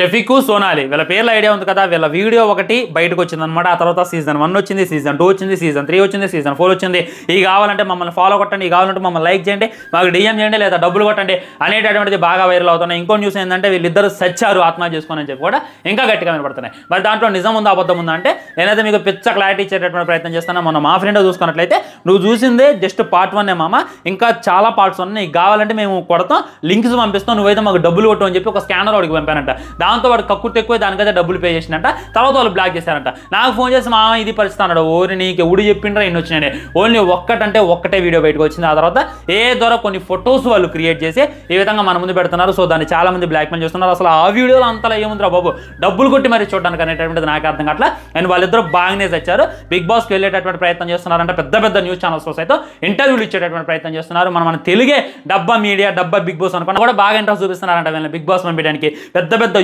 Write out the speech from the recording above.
షఫీకు సోనాలి. వీళ్ళ పేర్ల ఐడియా ఉంది కదా వీళ్ళ వీడియో ఒకటి బయటకు వచ్చింది అనమాట ఆ తర్వాత సీజన్ వన్ వచ్చింది సీజన్ టూ వచ్చింది సీజన్ త్రీ వచ్చింది సీజన్ ఫోర్ వచ్చింది. ఇవి కావాలంటే మమ్మల్ని ఫాలో కొట్టండి ఇవి కావాలంటే మమ్మల్ని లైక్ చేయండి మాకు డిఎం చేయండి లేదా డబ్బులు కొట్టండి అనేటటువంటిది బాగా వైరల్ అవుతున్నాయి. ఇంకో న్యూస్ ఏంటంటే వీళ్ళిద్దరు సచ్చారు ఆత్మహత్య చేసుకొని అని చెప్పి కూడా ఇంకా గట్టిగా వినపడుతున్నాయి. మరి దాంట్లో నిజం ఉందా అబద్ధం ఉందా అంటే నేనైతే మీకు పిచ్చ క్లారిటీ ఇచ్చేటటువంటి ప్రయత్నం చేస్తాను మనం మా ఫ్రెండ్ చూసుకున్నట్లయితే నువ్వు చూసిందే జస్ట్ పార్ట్ వన్ మామ. ఇంకా చాలా పార్ట్స్ ఉన్నాయి. కావాలంటే మేము కొడతాం లింక్స్ పంపిస్తాం నువ్వైతే మాకు డబ్బులు కొట్టు అని చెప్పి ఒక స్కానర్ వాడికి పంపానంట. దాంతో వాడు కక్కు ఎక్కువ దానికైతే డబ్బులు పే చేసినట్ట తర్వాత వాళ్ళు బ్లాక్ చేశారంట. నాకు ఫోన్ చేసి మా ఇది పరిస్థితి అన్నాడు. ఓరి నీకు ఎవడు చెప్పిండ్రా? ఇన్ని వచ్చినాయి ఓన్లీ ఒక్కటంటే ఒక్కటే వీడియో బయటకు వచ్చింది. ఆ తర్వాత ఏ ద్వారా కొన్ని ఫొటోస్ వాళ్ళు క్రియేట్ చేసి ఈ విధంగా మన ముందు పెడుతున్నారు. సో దాన్ని చాలా మంది బ్లాక్ మెయిల్ చేస్తున్నారు. అసలు ఆ వీడియోలో అంతలా ఏముందిరా బాబు? డబ్బులు కొట్టి మరి చూడడానికి అనేటటువంటిది నాకు అర్థం కావట్లా. అండ్ వాళ్ళిద్దరూ బాగానే తెచ్చారు బిగ్ బాస్కి వెళ్ళేటటువంటి ప్రయత్నం చేస్తున్నారంటే. పెద్ద పెద్ద న్యూస్ ఛానల్స్ అయితే ఇంటర్వ్యూలు ఇచ్చేటటువంటి ప్రయత్నం చేస్తున్నారు. మన మన తెలుగే డబ్బా మీడియా డబ్బా బిగ్ బాస్ అనుకున్నా కూడా బాగా ఇంట్రెస్ట్ చూపిస్తున్నారంట వీళ్ళని బిగ్ బాస్ పంపించడానికి పెద్ద పెద్ద